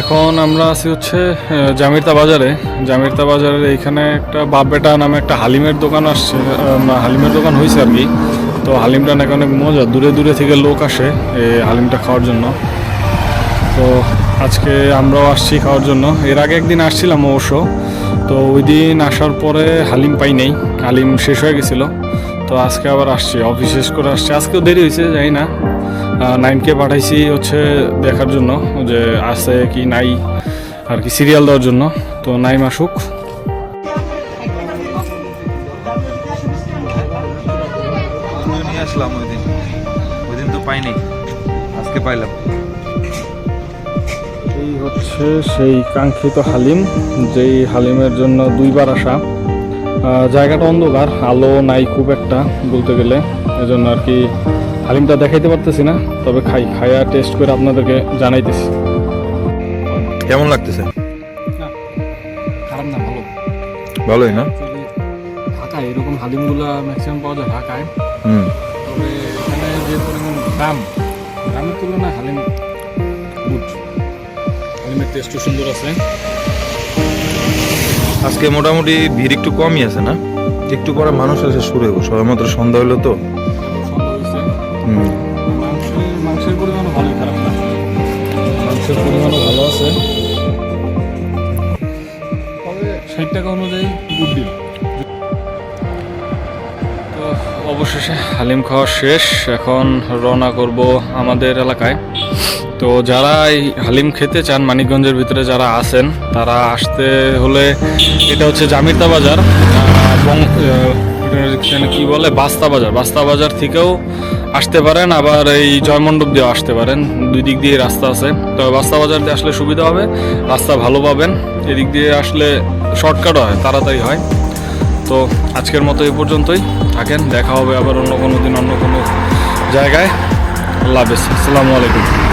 এখন আমরা আছি হচ্ছে জামিরতা বাজারে। জামিরতা বাজারের এইখানে একটা বাপবেটা নামে একটা হালিমের দোকান আসছে হালিমের দোকান হয়েছে আর কি। তো হালিমটা নাকি অনেক মজা, দূরে দূরে থেকে লোক আসে এই হালিমটা খাওয়ার জন্য। তো আজকে আমরাও আসছি খাওয়ার জন্য। এর আগে একদিন আসছিলাম অবশ্য। তো ওই দিন আসার পরে হালিম পাই নাই, হালিম শেষ হয়ে গেছিল। তো আজকে আবার আসছি, অফিস শেষ করে আসছি। আজকেও দেরি হয়েছে, জানি না। নাইনকে পাঠাইছি হচ্ছে দেখার জন্য যে আছে কি নাই আর কি সিরিয়াল দেওয়ার জন্য। তো নাইম আসুক। আসলাম ওই দিন। ওই দিন তো পাইনি। আজকে পাইলাম। এই হচ্ছে সেই কাঙ্ক্ষিত হালিম যেই হালিমের জন্য দুইবার আসা। জায়গাটা অন্ধকার আলো নাই খুব একটা বলতে গেলে। এজন্য আর কি হালিমটা দেখাইতে পারতেছি না তবে খাই খাইয়া টেস্ট করে আপনাদেরকে জানাইতেছি। কেমন লাগতেছে? খারাপ না ভালো। ভালোই না? ঢাকায় এরকম হালিমগুলা ম্যাক্সিমাম পাওয়া যায় ঢাকায়। হুম। তবে এখানে যে পরিমাণ দাম দামের তুলনায় হালিম গুড হালিমের টেস্টও সুন্দর আছে। আজকে মোটামুটি ভিড় একটু কমই আছে না? একটু পরে মানুষ এসে শুরু হইব। সবাই মাত্র সন্ধ্যা হইল তো। মাংসের পরিমাণও ভালোই খারাপ না। মাংসের পরিমাণও ভালো আছে। তবে ষাট টাকা অনুযায়ী গুড ডিল তো অবশেষে হালিম খাওয়া শেষ। এখন রওনা করব আমাদের এলাকায়। তো যারা এই হালিম খেতে চান মানিকগঞ্জের ভিতরে যারা আছেন তারা আসতে হলে এটা হচ্ছে জামিরতা বাজার। কি বলে? বাস্তা বাজার। বাস্তা বাজার থেকেও আসতে পারেন, আবার এই জয়মণ্ডপ দিয়েও আসতে পারেন। দুই দিক দিয়ে রাস্তা আছে। তবে বাস্তা বাজার দিয়ে আসলে সুবিধা হবে, রাস্তা ভালো পাবেন। এদিক দিয়ে আসলে শর্টকাট হয়, তাড়াতাড়ি হয়। তো আজকের মতো এ পর্যন্তই থাকেন। দেখা হবে আবার অন্য কোনো দিন, অন্য কোনো জায়গায়। আল্লাহ হাফেজ। আসসালামু আলাইকুম।